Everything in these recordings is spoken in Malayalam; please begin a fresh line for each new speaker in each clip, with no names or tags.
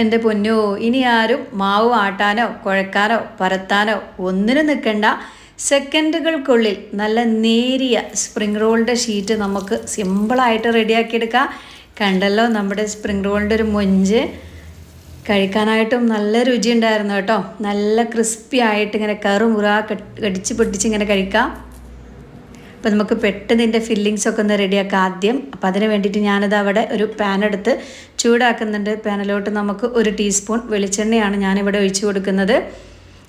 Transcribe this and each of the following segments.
എൻ്റെ പൊന്നോ ഇനി ആരും മാവ് ആട്ടാനോ കുഴക്കാനോ പരത്താനോ ഒന്നിനും നിൽക്കണ്ട സെക്കൻഡുകൾക്കുള്ളിൽ നല്ല നേരിയ സ്പ്രിംഗ് റോളിൻ്റെ ഷീറ്റ് നമുക്ക് സിമ്പിളായിട്ട് റെഡിയാക്കിയെടുക്കാം കണ്ടല്ലോ നമ്മുടെ സ്പ്രിംഗ് റോളിൻ്റെ ഒരു മൊഞ്ച് കഴിക്കാനായിട്ടും നല്ല രുചി ഉണ്ടായിരുന്നു കേട്ടോ നല്ല ക്രിസ്പി ആയിട്ട് ഇങ്ങനെ കറുമുറ കടിച്ച് പൊട്ടിച്ച് ഇങ്ങനെ കഴിക്കാം അപ്പോൾ നമുക്ക് പെട്ടെന്ന് ഇതിൻ്റെ ഫില്ലിങ്സ് ഒക്കെ ഒന്ന് റെഡിയാക്കാം ആദ്യം അപ്പോൾ അതിന് വേണ്ടിയിട്ട് ഞാനത് അവിടെ ഒരു പാൻ എടുത്ത് ചൂടാക്കുന്നുണ്ട് പാനിലോട്ട് നമുക്ക് ഒരു ടീസ്പൂൺ വെളിച്ചെണ്ണയാണ് ഞാനിവിടെ ഒഴിച്ചു കൊടുക്കുന്നത്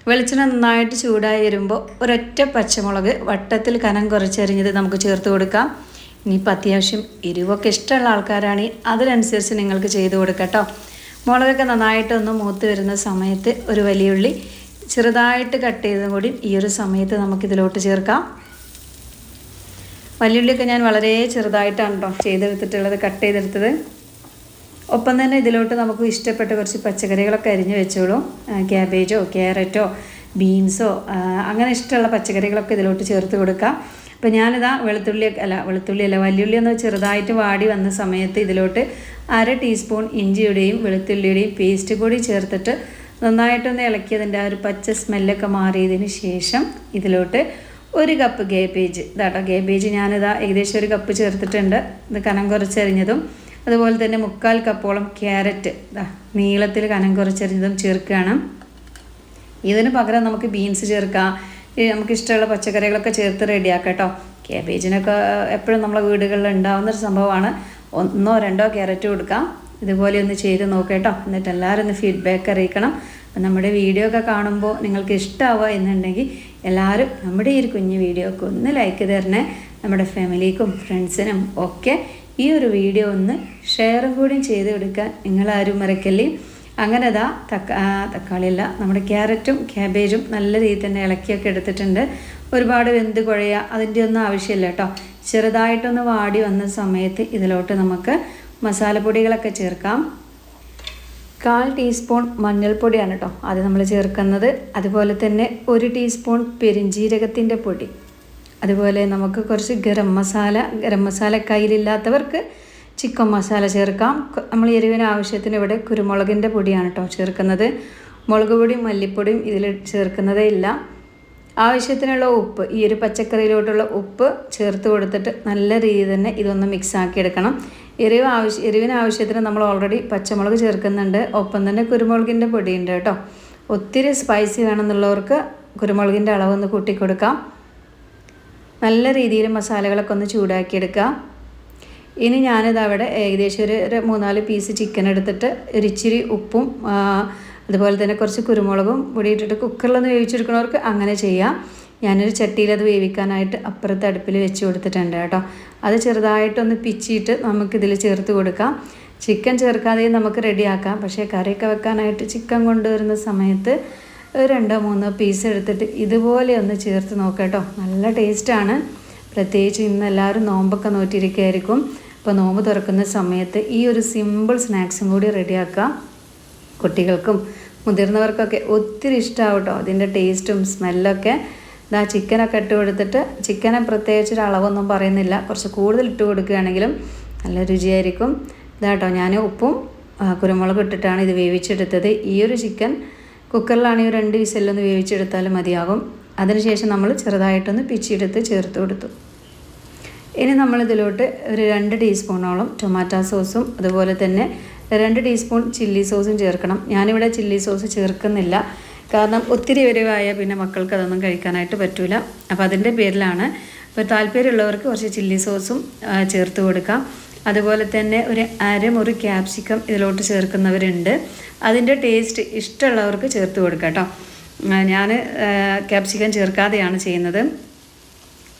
വെളിച്ചെണ്ണ നന്നായിട്ട് ചൂടായി വരുമ്പോൾ ഒരൊറ്റ പച്ചമുളക് വട്ടത്തിൽ കനം കുറച്ചെറിഞ്ഞത് നമുക്ക് ചേർത്ത് കൊടുക്കാം ഇനിയിപ്പോൾ അത്യാവശ്യം എരിവൊക്കെ ഇഷ്ടമുള്ള ആൾക്കാരാണ് അതിനനുസരിച്ച് നിങ്ങൾക്ക് ചെയ്ത് കൊടുക്കാം മുളകൊക്കെ നന്നായിട്ടൊന്ന് മൂത്ത് വരുന്ന സമയത്ത് ഒരു വലിയ ഉള്ളി ചെറുതായിട്ട് കട്ട് ചെയ്തതും കൂടി ഈ ഒരു സമയത്ത് നമുക്കിതിലോട്ട് ചേർക്കാം വലിയുള്ളിയൊക്കെ ഞാൻ വളരെ ചെറുതായിട്ടാണ് കേട്ടോ ചെയ്തെടുത്തിട്ടുള്ളത് കട്ട് ചെയ്തെടുത്തത് ഒപ്പം തന്നെ ഇതിലോട്ട് നമുക്ക് ഇഷ്ടപ്പെട്ട കുറച്ച് പച്ചക്കറികളൊക്കെ അരിഞ്ഞു വെച്ചോളൂ ക്യാബേജോ ക്യാരറ്റോ ബീൻസോ അങ്ങനെ ഇഷ്ടമുള്ള പച്ചക്കറികളൊക്കെ ഇതിലോട്ട് ചേർത്ത് കൊടുക്കാം അപ്പോൾ ഞാനിതാ വെളുത്തുള്ളി അല്ല വെളുത്തുള്ളി അല്ല വലിയുള്ളി ഒന്ന് ചെറുതായിട്ട് വാടി വന്ന സമയത്ത് ഇതിലോട്ട് അര ടീസ്പൂൺ ഇഞ്ചിയുടെയും വെളുത്തുള്ളിയുടെയും പേസ്റ്റ് കൂടി ചേർത്തിട്ട് നന്നായിട്ടൊന്ന് ഇളക്കിയതിൻ്റെ ആ ഒരു പച്ച സ്മെല്ലൊക്കെ മാറിയതിന് ശേഷം ഇതിലോട്ട് ഒരു കപ്പ് ഗേബേജ് ഇതാട്ടോ ഗേബേജ് ഞാനിതാ ഏകദേശം ഒരു കപ്പ് ചേർത്തിട്ടുണ്ട് ഇത് കനം കുറച്ചെറിഞ്ഞതും അതുപോലെ തന്നെ മുക്കാൽ കപ്പോളം ക്യാരറ്റ് ഇതാ നീളത്തിൽ കനം കുറച്ചെറിഞ്ഞതും ചേർക്കുകയാണ് ഇതിന് പകരം നമുക്ക് ബീൻസ് ചേർക്കാം നമുക്ക് ഇഷ്ടമുള്ള പച്ചക്കറികളൊക്കെ ചേർത്ത് റെഡിയാക്കാം കേട്ടോ ക്യാബേജിനൊക്കെ എപ്പോഴും നമ്മളെ വീടുകളിൽ ഒരു സംഭവമാണ് ഒന്നോ രണ്ടോ ക്യാരറ്റ് കൊടുക്കാം ഇതുപോലെ ഒന്ന് ചെയ്ത് നോക്കേട്ടോ എന്നിട്ട് എല്ലാവരും ഒന്ന് ഫീഡ്ബാക്ക് അറിയിക്കണം നമ്മുടെ വീഡിയോ ഒക്കെ കാണുമ്പോൾ നിങ്ങൾക്ക് ഇഷ്ടമാവുക എന്നുണ്ടെങ്കിൽ എല്ലാവരും നമ്മുടെ ഈ ഒരു കുഞ്ഞു വീഡിയോക്ക് ഒന്ന് ലൈക്ക് തരണേ നമ്മുടെ ഫാമിലിക്കും ഫ്രണ്ട്സിനും ഒക്കെ ഈ ഒരു വീഡിയോ ഒന്ന് ഷെയറും കൂടിയും ചെയ്ത് കൊടുക്കാൻ നിങ്ങളാരും മറക്കല്ലേ അങ്ങനെ അതാ തക്കാ തക്കാളിയല്ല നമ്മുടെ ക്യാരറ്റും ക്യാബേജും നല്ല രീതിയിൽ തന്നെ ഇളക്കിയൊക്കെ എടുത്തിട്ടുണ്ട് ഒരുപാട് വെന്ത് കുഴയുക അതിൻ്റെ ഒന്നും ആവശ്യമില്ല കേട്ടോ ചെറുതായിട്ടൊന്ന് വാടി വന്ന സമയത്ത് ഇതിലോട്ട് നമുക്ക് മസാലപ്പൊടികളൊക്കെ ചേർക്കാം കാൽ ടീസ്പൂൺ മഞ്ഞൾപ്പൊടിയാണ് കേട്ടോ അത് നമ്മൾ ചേർക്കുന്നത് അതുപോലെ തന്നെ ഒരു ടീസ്പൂൺ പെരിഞ്ജീരകത്തിൻ്റെ പൊടി അതുപോലെ നമുക്ക് കുറച്ച് ഗരം മസാല ഗരം മസാല കയ്യിലില്ലാത്തവർക്ക് ചിക്കൻ മസാല ചേർക്കാം നമ്മൾ എരിവിന് ആവശ്യത്തിന് ഇവിടെ കുരുമുളകിൻ്റെ പൊടിയാണ് കേട്ടോ ചേർക്കുന്നത് മുളക് പൊടിയും മല്ലിപ്പൊടിയും ഇതിൽ ചേർക്കുന്നതേ ഇല്ല ആവശ്യത്തിനുള്ള ഉപ്പ് ഈ ഒരു പച്ചക്കറിയിലോട്ടുള്ള ഉപ്പ് ചേർത്ത് കൊടുത്തിട്ട് നല്ല രീതിയിൽ തന്നെ ഇതൊന്ന് മിക്സ് ആക്കിയെടുക്കണം എരിവ് ആവശ്യം എരിവിന് ആവശ്യത്തിന് നമ്മൾ ഓൾറെഡി പച്ചമുളക് ചേർക്കുന്നുണ്ട് ഒപ്പം തന്നെ കുരുമുളകിൻ്റെ പൊടിയുണ്ട് കേട്ടോ ഒത്തിരി സ്പൈസി വേണമെന്നുള്ളവർക്ക് കുരുമുളകിൻ്റെ അളവ് ഒന്ന് കൂട്ടിക്കൊടുക്കാം നല്ല രീതിയിൽ മസാലകളൊക്കെ ഒന്ന് ചൂടാക്കിയെടുക്കാം ഇനി ഞാനിത് അവിടെ ഏകദേശം ഒരു ഒരു മൂന്നാല് പീസ് ചിക്കൻ എടുത്തിട്ട് ഒരിച്ചിരി ഉപ്പും അതുപോലെ തന്നെ കുറച്ച് കുരുമുളകും പൊടിയിട്ടിട്ട് കുക്കറിലൊന്ന് വേവിച്ചെടുക്കുന്നവർക്ക് അങ്ങനെ ചെയ്യാം ഞാനൊരു ചട്ടിയിൽ അത് വേവിക്കാനായിട്ട് അപ്പുറത്ത് അടുപ്പിൽ വെച്ച് കൊടുത്തിട്ടുണ്ട് കേട്ടോ അത് ചെറുതായിട്ടൊന്ന് പിച്ചിയിട്ട് നമുക്കിതിൽ ചേർത്ത് കൊടുക്കാം ചിക്കൻ ചേർക്കാതെയും നമുക്ക് റെഡിയാക്കാം പക്ഷേ കറിയൊക്കെ വെക്കാനായിട്ട് ചിക്കൻ കൊണ്ടുവരുന്ന സമയത്ത് രണ്ടോ മൂന്നോ പീസ് എടുത്തിട്ട് ഇതുപോലെ ഒന്ന് ചേർത്ത് നോക്കാം നല്ല ടേസ്റ്റാണ് പ്രത്യേകിച്ച് ഇന്ന് എല്ലാവരും നോമ്പൊക്കെ നോറ്റിരിക്കുകയായിരിക്കും അപ്പോൾ നോമ്പ് തുറക്കുന്ന സമയത്ത് ഈ ഒരു സിമ്പിൾ സ്നാക്സും കൂടി റെഡിയാക്കാം കുട്ടികൾക്കും മുതിർന്നവർക്കൊക്കെ ഒത്തിരി ഇഷ്ടമാവട്ടോ അതിൻ്റെ ടേസ്റ്റും സ്മെല്ലൊക്കെ ഇതാ ചിക്കനൊക്കെ ഇട്ട് കൊടുത്തിട്ട് ചിക്കനെ പ്രത്യേകിച്ച് ഒരു അളവൊന്നും പറയുന്നില്ല കുറച്ച് കൂടുതൽ ഇട്ട് കൊടുക്കുകയാണെങ്കിലും നല്ല രുചിയായിരിക്കും ഇതാട്ടോ ഞാൻ ഉപ്പും കുരുമുളക് ഇട്ടിട്ടാണ് ഇത് വേവിച്ചെടുത്തത് ഈ ഒരു ചിക്കൻ കുക്കറിലാണ് ഈ രണ്ട് വിസലൊന്ന് വേവിച്ചെടുത്താലും മതിയാകും അതിനുശേഷം നമ്മൾ ചെറുതായിട്ടൊന്ന് പിച്ചിയെടുത്ത് ചേർത്ത് കൊടുത്തു ഇനി നമ്മളിതിലോട്ട് ഒരു രണ്ട് ടീസ്പൂണോളം ടൊമാറ്റോ സോസും അതുപോലെ തന്നെ രണ്ട് ടീസ്പൂൺ ചില്ലി സോസും ചേർക്കണം ഞാനിവിടെ ചില്ലി സോസ് ചേർക്കുന്നില്ല കാരണം ഒത്തിരി എരിവായ പിന്നെ മക്കൾക്ക് അതൊന്നും കഴിക്കാനായിട്ട് പറ്റില്ല അപ്പം അതിൻ്റെ പേരിലാണ് അപ്പോൾ താല്പര്യമുള്ളവർക്ക് കുറച്ച് ചില്ലി സോസും ചേർത്ത് കൊടുക്കാം അതുപോലെ തന്നെ ഒരു അരമുറി ക്യാപ്സിക്കം ഇതിലോട്ട് ചേർക്കുന്നവരുണ്ട് അതിൻ്റെ ടേസ്റ്റ് ഇഷ്ടമുള്ളവർക്ക് ചേർത്ത് കൊടുക്കാം കേട്ടോ ഞാൻ ക്യാപ്സിക്കം ചേർക്കാതെയാണ് ചെയ്യുന്നത്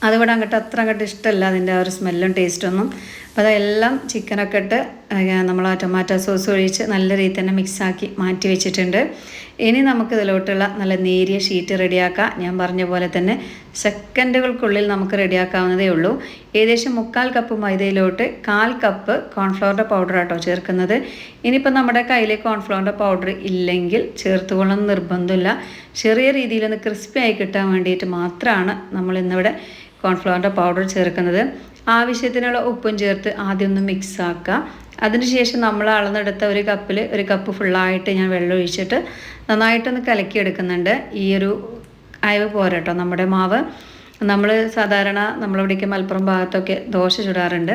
അതിവിടെ അങ്ങോട്ട് അത്ര അങ്ങോട്ട് ഇഷ്ടമല്ല അതിൻ്റെ ആ ഒരു സ്മെല്ലും ടേസ്റ്റൊന്നും അപ്പോൾ അതെല്ലാം ചിക്കനൊക്കെ ഇട്ട് നമ്മൾ ആ ടൊമാറ്റോ സോസ് ഒഴിച്ച് നല്ല രീതിയിൽ തന്നെ മിക്സാക്കി മാറ്റി വെച്ചിട്ടുണ്ട് ഇനി നമുക്ക് ഇതിലോട്ടുള്ള നല്ല നേരിയ ഷീറ്റ് റെഡിയാക്കാം ഞാൻ പറഞ്ഞ പോലെ തന്നെ സെക്കൻഡുകൾക്കുള്ളിൽ നമുക്ക് റെഡിയാക്കാവുന്നതേ ഉള്ളൂ ഏകദേശം മുക്കാൽ കപ്പ് മൈദയിലോട്ട് കാൽ കപ്പ് കോൺഫ്ലോറിൻ്റെ പൗഡർ ആട്ടോ ചേർക്കുന്നത് ഇനിയിപ്പോൾ നമ്മുടെ കയ്യിൽ കോൺഫ്ലോറിൻ്റെ പൗഡർ ഇല്ലെങ്കിൽ ചേർത്തുകൊള്ളുന്ന നിർബന്ധമില്ല ചെറിയ രീതിയിലൊന്ന് ക്രിസ്പി ആയി കിട്ടാൻ വേണ്ടിയിട്ട് മാത്രമാണ് നമ്മൾ ഇന്നിവിടെ കോൺഫ്ലോറിൻ്റെ പൗഡർ ചേർക്കുന്നത് ആവശ്യത്തിനുള്ള ഉപ്പും ചേർത്ത് ആദ്യം ഒന്ന് മിക്സ് ആക്കുക അതിനുശേഷം നമ്മൾ അളന്നെടുത്ത ഒരു കപ്പിൽ ഒരു കപ്പ് ഫുള്ളായിട്ട് ഞാൻ വെള്ളം ഒഴിച്ചിട്ട് നന്നായിട്ടൊന്ന് കലക്കിയെടുക്കുന്നുണ്ട് ഈ ഒരു അയവ് പോരട്ടോ നമ്മുടെ മാവ് നമ്മൾ സാധാരണ നമ്മളിവിടേക്ക് മലപ്പുറം ഭാഗത്തൊക്കെ ദോശ ചുടാറുണ്ട്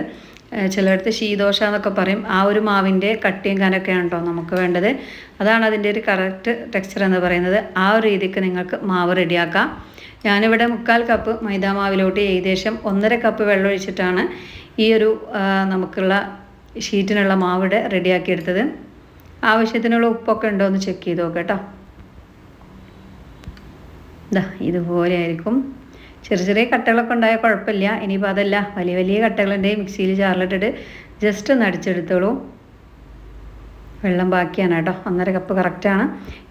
ചിലയിടത്ത് ശീദോശ എന്നൊക്കെ പറയും ആ ഒരു മാവിൻ്റെ കട്ടിയും കനൊക്കെയാണ് കേട്ടോ നമുക്ക് വേണ്ടത് അതാണ് അതിൻ്റെ ഒരു കറക്റ്റ് ടെക്സ്ചർ എന്ന് പറയുന്നത് ആ ഒരു രീതിക്ക് നിങ്ങൾക്ക് മാവ് റെഡിയാക്കാം ഞാനിവിടെ മുക്കാൽ കപ്പ് മൈദാമാവിലോട്ട് ഏകദേശം ഒന്നര കപ്പ് വെള്ളമൊഴിച്ചിട്ടാണ് ഈ ഒരു നമുക്കുള്ള ഷീറ്റിനുള്ള മാവിടെ റെഡിയാക്കിയെടുത്തത് ആവശ്യത്തിനുള്ള ഉപ്പൊക്കെ ഉണ്ടോ എന്ന് ചെക്ക് ചെയ്ത് നോക്കാം കേട്ടോ ഇതാ ഇതുപോലെ ആയിരിക്കും ചെറിയ ചെറിയ കട്ടകളൊക്കെ ഉണ്ടായാൽ കുഴപ്പമില്ല ഇനിയിപ്പോൾ അതല്ല വലിയ വലിയ കട്ടകളുണ്ടെങ്കിൽ മിക്സിയിൽ ചാറിലിട്ടിട്ട് ജസ്റ്റ് ഒന്ന് അടിച്ചെടുത്തോളൂ വെള്ളം ബാക്കിയാണ് കേട്ടോ ഒന്നര കപ്പ് കറക്റ്റാണ്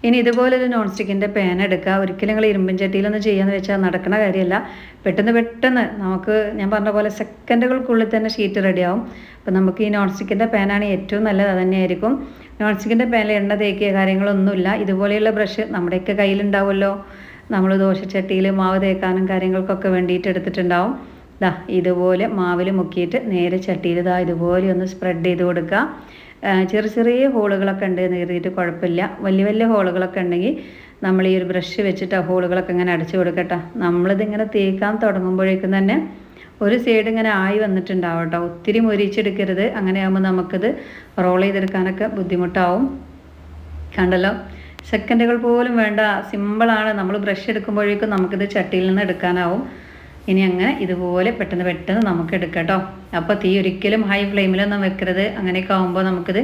ഇനി ഇതുപോലെ ഒരു നോൺ സ്റ്റിക്കിൻ്റെ പാൻ എടുക്കുക ഒരിക്കലും നിങ്ങൾ ഇരുമ്പിൻ ചട്ടിയിലൊന്നും ചെയ്യാന്ന് വെച്ചാൽ നടക്കുന്ന കാര്യമല്ല പെട്ടെന്ന് പെട്ടെന്ന് നമുക്ക് ഞാൻ പറഞ്ഞ പോലെ സെക്കൻഡുകൾക്കുള്ളിൽ തന്നെ ഷീറ്റ് റെഡിയാവും അപ്പോൾ നമുക്ക് ഈ നോൺ സ്റ്റിക്കിൻ്റെ പാനാണ് ഏറ്റവും നല്ലത് തന്നെയായിരിക്കും നോൺ സ്റ്റിക്കിൻ്റെ പാനിൽ എണ്ണ തേക്കിയ കാര്യങ്ങളൊന്നുമില്ല ഇതുപോലെയുള്ള ബ്രഷ് നമ്മുടെയൊക്കെ കയ്യിലുണ്ടാവുമല്ലോ നമ്മൾ ദോശച്ചട്ടിയിൽ മാവ് തേക്കാനും കാര്യങ്ങൾക്കൊക്കെ വേണ്ടിയിട്ട് എടുത്തിട്ടുണ്ടാവും ദാ ഇതുപോലെ മാവിൽ മുക്കിയിട്ട് നേരെ ചട്ടിയിൽ ഇതാ ഇതുപോലെ ഒന്ന് സ്പ്രെഡ് ചെയ്ത് കൊടുക്കുക ചെറിയ ചെറിയ ഹോളുകളൊക്കെ ഉണ്ട് എന്ന് കരുതിയിട്ട് കുഴപ്പമില്ല വലിയ വലിയ ഹോളുകളൊക്കെ ഉണ്ടെങ്കിൽ നമ്മൾ ഈ ഒരു ബ്രഷ് വെച്ചിട്ട് ആ ഹോളുകളൊക്കെ ഇങ്ങനെ അടച്ചു കൊടുക്കട്ടോ നമ്മളിതിങ്ങനെ തേക്കാൻ തുടങ്ങുമ്പോഴേക്കും തന്നെ ഒരു സൈഡ് ഇങ്ങനെ ആയി വന്നിട്ടുണ്ടാവും കേട്ടോ ഒത്തിരി മൊരിച്ചെടുക്കരുത് അങ്ങനെയാകുമ്പോൾ നമുക്കിത് റോൾ ചെയ്തെടുക്കാനൊക്കെ ബുദ്ധിമുട്ടാവും കണ്ടല്ലോ സെക്കൻഡുകൾ പോലും വേണ്ട സിമ്പിളാണ് നമ്മൾ ബ്രഷ് എടുക്കുമ്പോഴേക്കും നമുക്കിത് ചട്ടിയിൽ നിന്ന് എടുക്കാനാവും ഇനി അങ്ങനെ ഇതുപോലെ പെട്ടെന്ന് പെട്ടെന്ന് നമുക്ക് എടുക്കാം കേട്ടോ അപ്പോൾ തീ ഒരിക്കലും ഹൈ ഫ്ലെയിമിലൊന്നും വെക്കരുത് അങ്ങനെയൊക്കെ ആകുമ്പോൾ നമുക്കിത്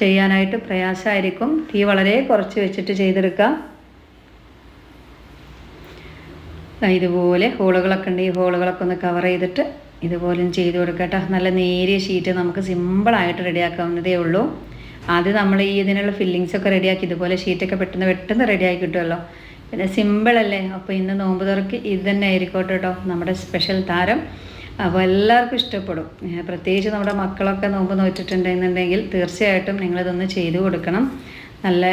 ചെയ്യാനായിട്ട് പ്രയാസമായിരിക്കും തീ വളരെ കുറച്ച് വെച്ചിട്ട് ചെയ്തെടുക്കാം ഇതുപോലെ ഹോളുകളൊക്കെ ഉണ്ട് ഈ ഹോളുകളൊക്കെ ഒന്ന് കവർ ചെയ്തിട്ട് ഇതുപോലും ചെയ്ത് കൊടുക്കട്ടോ നല്ല നേരിയ ഷീറ്റ് നമുക്ക് സിമ്പിളായിട്ട് റെഡിയാക്കാവുന്നതേ ഉള്ളൂ ആദ്യം നമ്മൾ ഈ ഇതിനുള്ള ഫില്ലിങ്സൊക്കെ റെഡിയാക്കി ഇതുപോലെ ഷീറ്റൊക്കെ പെട്ടെന്ന് പെട്ടെന്ന് റെഡിയാക്കി കിട്ടുമല്ലോ പിന്നെ സിമ്പിളല്ലേ അപ്പോൾ ഇന്ന് നോമ്പ് തുറക്ക് ഇത് തന്നെ ആയിരിക്കോട്ടെ കേട്ടോ നമ്മുടെ സ്പെഷ്യൽ താരം അപ്പോൾ എല്ലാവർക്കും ഇഷ്ടപ്പെടും പ്രത്യേകിച്ച് നമ്മുടെ മക്കളൊക്കെ നോമ്പ് നോറ്റിട്ടുണ്ടെന്നുണ്ടെങ്കിൽ തീർച്ചയായിട്ടും നിങ്ങളിതൊന്ന് ചെയ്തു കൊടുക്കണം നല്ല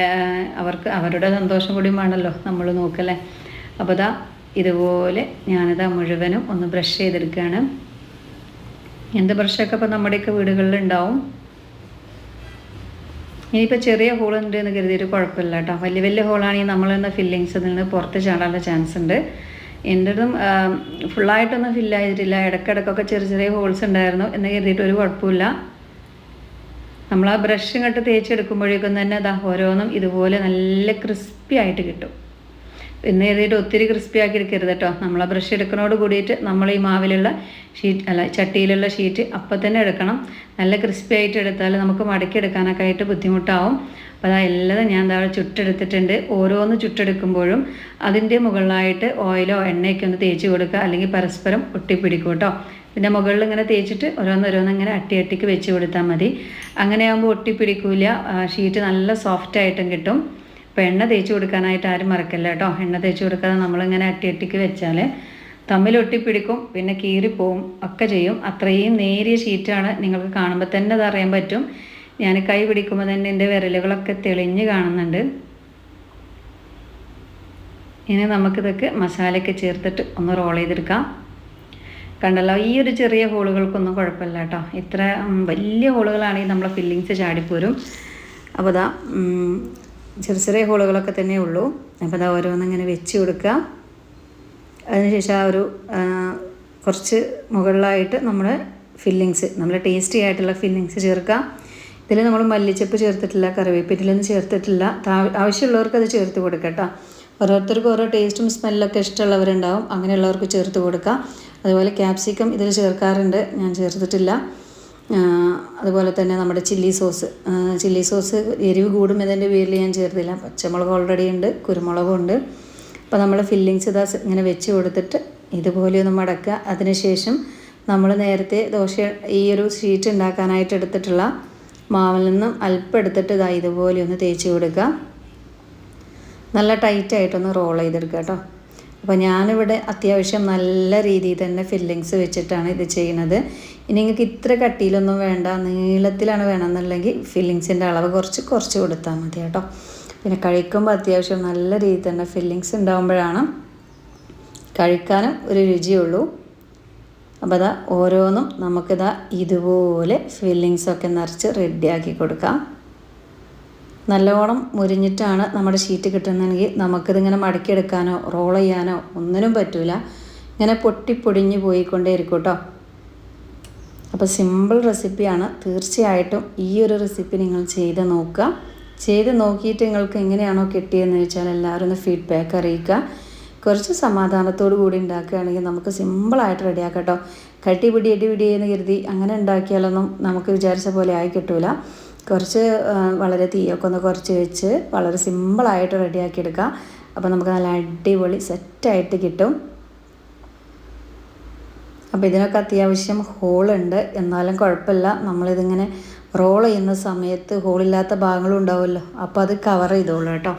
അവർക്ക് അവരുടെ സന്തോഷം കൂടി വേണമല്ലോ നമ്മൾ നോക്കല്ലേ അപ്പോൾ ഇതാ ഇതുപോലെ ഞാനിതാ മുഴുവനും ഒന്ന് ബ്രഷ് ചെയ്തെടുക്കുകയാണ് എന്ത് ബ്രഷൊക്കെ ഇപ്പോൾ നമ്മുടെയൊക്കെ വീടുകളിലുണ്ടാവും ഇനിയിപ്പോൾ ചെറിയ ഹോൾ ഉണ്ട് എന്ന് കരുതിയിട്ട് കുഴപ്പമില്ല കേട്ടോ വലിയ വലിയ ഹോളാണെങ്കിൽ നമ്മളെന്ന ഫില്ലിങ്സിൽ നിന്ന് പുറത്ത് ചാടാനുള്ള ചാൻസ് ഉണ്ട് എൻ്റെതും ഫുള്ളായിട്ടൊന്നും ഫില്ലായിട്ടില്ല ഇടയ്ക്കിടയ്ക്കൊക്കെ ചെറിയ ചെറിയ ഹോൾസ് ഉണ്ടായിരുന്നു എന്ന് കരുതിയിട്ട് ഒരു കുഴപ്പമില്ല നമ്മൾ ആ ബ്രഷ് ഇങ്ങോട്ട് തേച്ചെടുക്കുമ്പോഴേക്കും തന്നെ അതാ ഓരോന്നും ഇതുപോലെ നല്ല ക്രിസ്പി ആയിട്ട് കിട്ടും പിന്നെ ഏതെങ്കിലും ഒത്തിരി ക്രിസ്പി ആക്കി എടുക്കരുത് കേട്ടോ നമ്മൾ ആ ബ്രഷ് എടുക്കുന്നതോട് കൂടിയിട്ട് നമ്മൾ ഈ മാവിലുള്ള ഷീറ്റ് അല്ല ചട്ടിയിലുള്ള ഷീറ്റ് അപ്പം തന്നെ എടുക്കണം നല്ല ക്രിസ്പി ആയിട്ട് എടുത്താൽ നമുക്ക് മടക്കി എടുക്കാനൊക്കെ ആയിട്ട് ബുദ്ധിമുട്ടാവും അപ്പോൾ അതാ എല്ലാം ഞാൻ താഴെ ചുട്ടെടുത്തിട്ടുണ്ട് ഓരോന്ന് ചുട്ടെടുക്കുമ്പോഴും അതിൻ്റെ മുകളിലായിട്ട് ഓയിലോ എണ്ണയൊക്കെ ഒന്ന് തേച്ച് കൊടുക്കുക അല്ലെങ്കിൽ പരസ്പരം ഒട്ടിപ്പിടിക്കും കേട്ടോ പിന്നെ മുകളിൽ ഇങ്ങനെ തേച്ചിട്ട് ഓരോന്നോരോന്ന് ഇങ്ങനെ അട്ടി അട്ടിക്ക് വെച്ച് കൊടുത്താൽ മതി അങ്ങനെയാകുമ്പോൾ ഒട്ടിപ്പിടിക്കില്ല ഷീറ്റ് നല്ല സോഫ്റ്റ് ആയിട്ടും കിട്ടും അപ്പോൾ എണ്ണ തേച്ച് കൊടുക്കാനായിട്ട് ആരും മറക്കല്ല കേട്ടോ എണ്ണ തേച്ച് കൊടുക്കാതെ നമ്മളിങ്ങനെ അട്ടി അട്ടിക്ക് വെച്ചാൽ ഒട്ടിപ്പിടിക്കും പിന്നെ കീറിപ്പോവും ഒക്കെ ചെയ്യും അത്രയും നേരിയ ഷീറ്റാണ് നിങ്ങൾക്ക് കാണുമ്പോൾ തന്നെ അതറിയാൻ അറിയാൻ പറ്റും ഞാൻ കൈ പിടിക്കുമ്പോൾ തന്നെ എൻ്റെ വിരലുകളൊക്കെ തെളിഞ്ഞ് കാണുന്നുണ്ട് ഇനി നമുക്കിതൊക്കെ മസാലയൊക്കെ ചേർത്തിട്ട് ഒന്ന് റോൾ ചെയ്തെടുക്കാം കണ്ടല്ലോ ഈ ഒരു ചെറിയ ഹോളുകൾക്കൊന്നും കുഴപ്പമില്ല കേട്ടോ ഇത്ര വലിയ ഹോളുകളാണെങ്കിൽ നമ്മളെ ഫില്ലിങ്സ് ചാടിപ്പോരും അപ്പോൾ അതാ ചെറിയ ചെറിയ ഹോളുകളൊക്കെ തന്നെ ഉള്ളൂ അപ്പോൾ അത് ഓരോന്നിങ്ങനെ വെച്ച് കൊടുക്കുക അതിനുശേഷം ആ ഒരു കുറച്ച് മുകളിലായിട്ട് നമ്മൾ ഫില്ലിങ്സ് നമ്മൾ ടേസ്റ്റി ആയിട്ടുള്ള ഫില്ലിങ്സ് ചേർക്കുക ഇതിൽ നമ്മൾ മല്ലിച്ചപ്പ് ചേർത്തിട്ടില്ല കറിവേപ്പിറ്റിലൊന്നും ചേർത്തിട്ടില്ല ആവശ്യമുള്ളവർക്ക് അത് ചേർത്ത് കൊടുക്കുക കേട്ടോ ഓരോരുത്തർക്കും ഓരോ ടേസ്റ്റും സ്മെല്ലൊക്കെ ഇഷ്ടമുള്ളവരുണ്ടാവും അങ്ങനെയുള്ളവർക്ക് ചേർത്ത് കൊടുക്കുക അതുപോലെ ക്യാപ്സിക്കം ഇതിൽ ചേർക്കാറുണ്ട് ഞാൻ ചേർത്തിട്ടില്ല അതുപോലെ തന്നെ നമ്മുടെ ചില്ലി സോസ് ചില്ലി സോസ് എരിവ് കൂടുന്നതിൻ്റെ പേരിൽ ഞാൻ ചേർത്തില്ല പച്ചമുളക് ഓൾറെഡി ഉണ്ട് കുരുമുളകുണ്ട് അപ്പോൾ നമ്മൾ ഫില്ലിങ്സ് ഇതാ ഇങ്ങനെ വെച്ച് കൊടുത്തിട്ട് ഇതുപോലെ ഒന്ന് മടക്കുക അതിനുശേഷം നമ്മൾ നേരത്തെ ദോശ ഈ ഒരു ഷീറ്റ് ഉണ്ടാക്കാനായിട്ട് എടുത്തിട്ടുള്ള മാവിൽ നിന്നും അല്പം എടുത്തിട്ട് ഇതാ ഇതുപോലെ ഒന്ന് തേച്ച് കൊടുക്കുക നല്ല ടൈറ്റായിട്ടൊന്ന് റോൾ ചെയ്തെടുക്കുക കേട്ടോ അപ്പോൾ ഞാനിവിടെ അത്യാവശ്യം നല്ല രീതിയിൽ തന്നെ ഫില്ലിങ്സ് വെച്ചിട്ടാണ് ഇത് ചെയ്യുന്നത് ഇനി നിങ്ങൾക്ക് ഇത്ര കട്ടിയിലൊന്നും വേണ്ട നീളത്തിലാണ് വേണമെന്നുണ്ടെങ്കിൽ ഫില്ലിങ്സിൻ്റെ അളവ് കുറച്ച് കുറച്ച് കൊടുത്താൽ മതി കേട്ടോ പിന്നെ കഴിക്കുമ്പോൾ അത്യാവശ്യം നല്ല രീതിയിൽ തന്നെ ഫില്ലിങ്സ് ഉണ്ടാകുമ്പോഴാണ് കഴിക്കാനും ഒരു രുചിയുള്ളൂ അപ്പോൾ അതാ ഓരോന്നും നമുക്കിതാ ഇതുപോലെ ഫില്ലിങ്സൊക്കെ നിറച്ച് റെഡിയാക്കി കൊടുക്കാം നല്ലോണം മുരിഞ്ഞിട്ടാണ് നമ്മുടെ ഷീറ്റ് കിട്ടുന്നതെങ്കിൽ നമുക്കിതിങ്ങനെ മടക്കിയെടുക്കാനോ റോൾ ചെയ്യാനോ ഒന്നിനും പറ്റില്ല ഇങ്ങനെ പൊടിഞ്ഞ് പോയിക്കൊണ്ടേ ഇരിക്കും കേട്ടോ അപ്പോൾ സിമ്പിൾ റെസിപ്പിയാണ് തീർച്ചയായിട്ടും ഈ ഒരു റെസിപ്പി നിങ്ങൾ ചെയ്ത് നോക്കുക ചെയ്ത് നോക്കിയിട്ട് നിങ്ങൾക്ക് എങ്ങനെയാണോ കിട്ടിയതെന്ന് വെച്ചാൽ എല്ലാവരും ഒന്ന് ഫീഡ്ബാക്ക് അറിയിക്കുക കുറച്ച് സമാധാനത്തോടു കൂടി ഉണ്ടാക്കുകയാണെങ്കിൽ നമുക്ക് സിമ്പിളായിട്ട് റെഡിയാക്കാം കേട്ടോ കട്ടിപിടി അടിപിടി എന്ന് കരുതി അങ്ങനെ ഉണ്ടാക്കിയാലൊന്നും നമുക്ക് വിചാരിച്ച പോലെ ആയി കിട്ടൂല കുറച്ച് വളരെ തീയൊക്കെ ഒന്ന് കുറച്ച് വെച്ച് വളരെ സിമ്പിളായിട്ട് റെഡിയാക്കി അപ്പോൾ നമുക്ക് നല്ല അടിപൊളി സെറ്റായിട്ട് കിട്ടും അപ്പോൾ ഇതിനൊക്കെ അത്യാവശ്യം ഹോളുണ്ട് എന്നാലും കുഴപ്പമില്ല നമ്മളിതിങ്ങനെ റോൾ ചെയ്യുന്ന സമയത്ത് ഹോളില്ലാത്ത ഭാഗങ്ങളും ഉണ്ടാവുമല്ലോ അപ്പോൾ അത് കവർ ചെയ്തോളൂ കേട്ടോ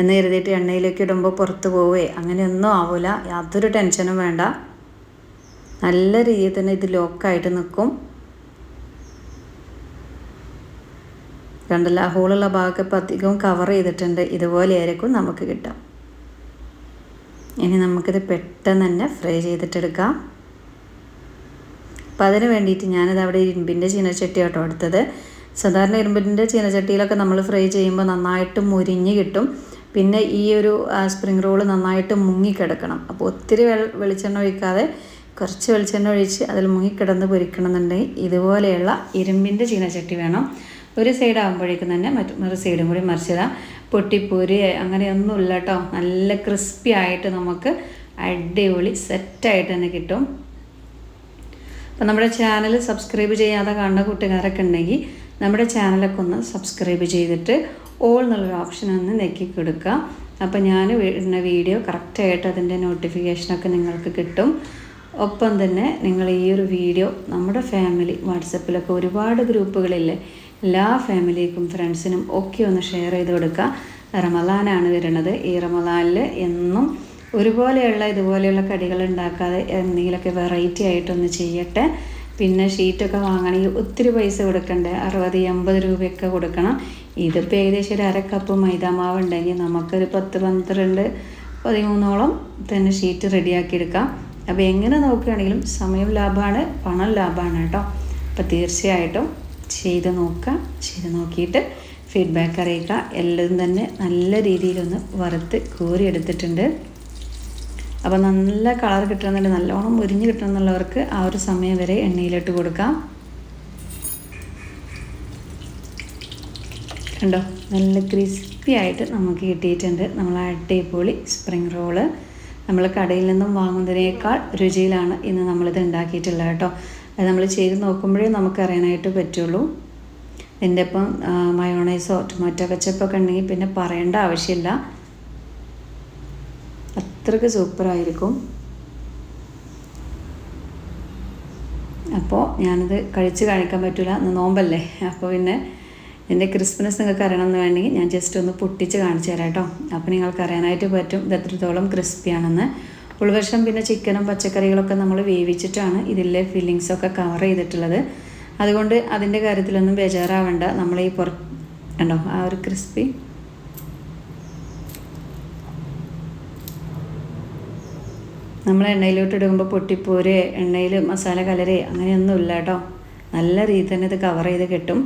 എന്ന് കരുതിയിട്ട് എണ്ണയിലേക്ക് ഇടുമ്പോൾ പുറത്ത് പോവേ അങ്ങനെയൊന്നും ആവില്ല യാതൊരു ടെൻഷനും വേണ്ട നല്ല രീതിയിൽ തന്നെ ഇത് ലോക്കായിട്ട് നിൽക്കും കണ്ടല്ല ഹോളുള്ള ഭാഗമൊക്കെ ഇപ്പോൾ അധികവും കവർ ചെയ്തിട്ടുണ്ട് ആയിരിക്കും നമുക്ക് കിട്ടാം ഇനി നമുക്കിത് പെട്ടെന്ന് തന്നെ ഫ്രൈ ചെയ്തിട്ടെടുക്കാം അപ്പോൾ അതിന് വേണ്ടിയിട്ട് ഞാനത് അവിടെ ഇരുമ്പിൻ്റെ ചീനച്ചട്ടി കേട്ടോ എടുത്തത് സാധാരണ ഇരുമ്പിൻ്റെ ചീനച്ചട്ടിയിലൊക്കെ നമ്മൾ ഫ്രൈ ചെയ്യുമ്പോൾ നന്നായിട്ട് മുരിഞ്ഞ് കിട്ടും പിന്നെ ഈ ഒരു സ്പ്രിങ് റോള് നന്നായിട്ട് മുങ്ങിക്കിടക്കണം അപ്പോൾ ഒത്തിരി വെളിച്ചെണ്ണ ഒഴിക്കാതെ കുറച്ച് വെളിച്ചെണ്ണ ഒഴിച്ച് അതിൽ മുങ്ങിക്കിടന്ന് പൊരിക്കണമെന്നുണ്ടെങ്കിൽ ഇതുപോലെയുള്ള ഇരുമ്പിൻ്റെ ചീനച്ചട്ടി വേണം ഒരു സൈഡ് ആകുമ്പോഴേക്കും തന്നെ മറ്റൊരു സൈഡും കൂടി മറിച്ചിടാം പൊട്ടിപ്പൂരി അങ്ങനെയൊന്നുമില്ല കേട്ടോ നല്ല ക്രിസ്പി ആയിട്ട് നമുക്ക് അടിപൊളി സെറ്റായിട്ട് തന്നെ കിട്ടും അപ്പം നമ്മുടെ ചാനൽ സബ്സ്ക്രൈബ് ചെയ്യാതെ കാണുന്ന കൂട്ടുകാരൊക്കെ ഉണ്ടെങ്കിൽ നമ്മുടെ ചാനലൊക്കെ ഒന്ന് സബ്സ്ക്രൈബ് ചെയ്തിട്ട് ഓൾ എന്നുള്ളൊരു ഓപ്ഷൻ ഒന്ന് നെക്കി കൊടുക്കുക അപ്പോൾ ഞാൻ ഇടുന്ന വീഡിയോ കറക്റ്റായിട്ട് അതിൻ്റെ നോട്ടിഫിക്കേഷനൊക്കെ നിങ്ങൾക്ക് കിട്ടും ഒപ്പം തന്നെ നിങ്ങൾ ഈ ഒരു വീഡിയോ നമ്മുടെ ഫാമിലി വാട്സപ്പിലൊക്കെ ഒരുപാട് ഗ്രൂപ്പുകളില്ലേ എല്ലാ ഫാമിലിക്കും ഫ്രണ്ട്സിനും ഒക്കെ ഒന്ന് ഷെയർ ചെയ്ത് കൊടുക്കുക റമലാനാണ് വരുന്നത് ഈ റമലാനിൽ എന്നും ഒരുപോലെയുള്ള ഇതുപോലെയുള്ള കടികൾ ഉണ്ടാക്കാതെ എന്തെങ്കിലുമൊക്കെ വെറൈറ്റി ആയിട്ടൊന്ന് ചെയ്യട്ടെ പിന്നെ ഷീറ്റൊക്കെ വാങ്ങണമെങ്കിൽ ഒത്തിരി പൈസ കൊടുക്കണ്ടേ അറുപത് എൺപത് രൂപയൊക്കെ കൊടുക്കണം ഇതിപ്പോൾ ഏകദേശം ഒരു അരക്കപ്പ് മൈദാമാവ് ഉണ്ടെങ്കിൽ നമുക്കൊരു പത്ത് പന്ത്രണ്ട് പതിമൂന്നോളം തന്നെ ഷീറ്റ് റെഡിയാക്കിയെടുക്കാം അപ്പോൾ എങ്ങനെ നോക്കുകയാണെങ്കിലും സമയം ലാഭമാണ് പണം ലാഭമാണ് കേട്ടോ അപ്പോൾ തീർച്ചയായിട്ടും ചെയ്ത് നോക്കുക ചെയ്ത് നോക്കിയിട്ട് ഫീഡ്ബാക്ക് അറിയിക്കുക എല്ലാം തന്നെ നല്ല രീതിയിലൊന്ന് വറുത്ത് കോരിയെടുത്തിട്ടുണ്ട് അപ്പോൾ നല്ല കളർ കിട്ടണമെന്നുണ്ട് നല്ലോണം ഒരിഞ്ഞ് കിട്ടണമെന്നുള്ളവർക്ക് ആ ഒരു സമയം വരെ എണ്ണയിലിട്ട് കൊടുക്കാം കണ്ടോ നല്ല ക്രിസ്പി ആയിട്ട് നമുക്ക് കിട്ടിയിട്ടുണ്ട് നമ്മൾ അടിപൊളി സ്പ്രിങ് റോള് നമ്മൾ കടയിൽ നിന്നും വാങ്ങുന്നതിനേക്കാൾ രുചിയിലാണ് ഇന്ന് നമ്മളിത് ഉണ്ടാക്കിയിട്ടുള്ളത് കേട്ടോ അത് നമ്മൾ ചെയ്ത് നോക്കുമ്പോഴേ നമുക്ക് അറിയാനായിട്ട് പറ്റുള്ളൂ ഇതിൻ്റെ ഒപ്പം മയോണൈസോ ടൊമാറ്റോ കച്ചപ്പൊക്കെ ഉണ്ടെങ്കിൽ പിന്നെ പറയേണ്ട ആവശ്യമില്ല അത്രയ്ക്ക് സൂപ്പറായിരിക്കും അപ്പോൾ ഞാനത് കഴിച്ച് കഴിക്കാൻ പറ്റില്ല അന്ന് നോമ്പല്ലേ അപ്പോൾ പിന്നെ എൻ്റെ ക്രിസ്മസ് നിങ്ങൾക്ക് അറിയണമെന്ന് വേണമെങ്കിൽ ഞാൻ ജസ്റ്റ് ഒന്ന് പൊട്ടിച്ച് കാണിച്ചു തരാം കേട്ടോ അപ്പോൾ നിങ്ങൾക്ക് അറിയാനായിട്ട് പറ്റും ഇത് എത്രത്തോളം ക്രിസ്പിയാണെന്ന് ഉൾവശം പിന്നെ ചിക്കനും പച്ചക്കറികളൊക്കെ നമ്മൾ വേവിച്ചിട്ടാണ് ഇതിലെ ഫില്ലിങ്സൊക്കെ കവർ ചെയ്തിട്ടുള്ളത് അതുകൊണ്ട് അതിൻ്റെ കാര്യത്തിലൊന്നും ബേജാറാവേണ്ട നമ്മൾ ഈ പുറ കണ്ടോ ആ ഒരു ക്രിസ്പി നമ്മൾ എണ്ണയിലോട്ട് ഇടുമ്പോൾ പൊട്ടിപ്പോര് എണ്ണയിൽ മസാല അങ്ങനെയൊന്നും ഇല്ല കേട്ടോ നല്ല രീതിയിൽ തന്നെ ഇത് കവർ ചെയ്ത് കിട്ടും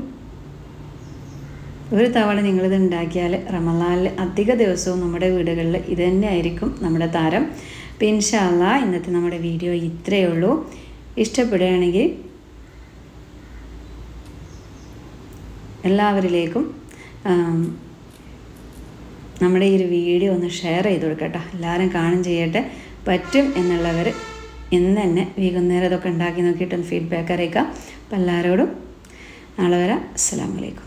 ഒരു തവണ നിങ്ങളിത് ഉണ്ടാക്കിയാൽ റമലാലിൽ അധിക ദിവസവും നമ്മുടെ വീടുകളിൽ ഇത് തന്നെയായിരിക്കും നമ്മുടെ താരം പിൻഷാല ഇന്നത്തെ നമ്മുടെ വീഡിയോ ഇത്രയേ ഉള്ളൂ ഇഷ്ടപ്പെടുകയാണെങ്കിൽ എല്ലാവരിലേക്കും നമ്മുടെ ഈ ഒരു വീഡിയോ ഒന്ന് ഷെയർ ചെയ്ത് കൊടുക്കട്ടെ എല്ലാവരും കാണും ചെയ്യട്ടെ പറ്റും എന്നുള്ളവർ ഇന്ന് തന്നെ വൈകുന്നേരം അതൊക്കെ ഉണ്ടാക്കി നോക്കിയിട്ടൊന്ന് ഫീഡ്ബാക്ക് അറിയിക്കാം അപ്പം എല്ലാവരോടും നാളെ വരാം അസ്സാം വലൈക്കും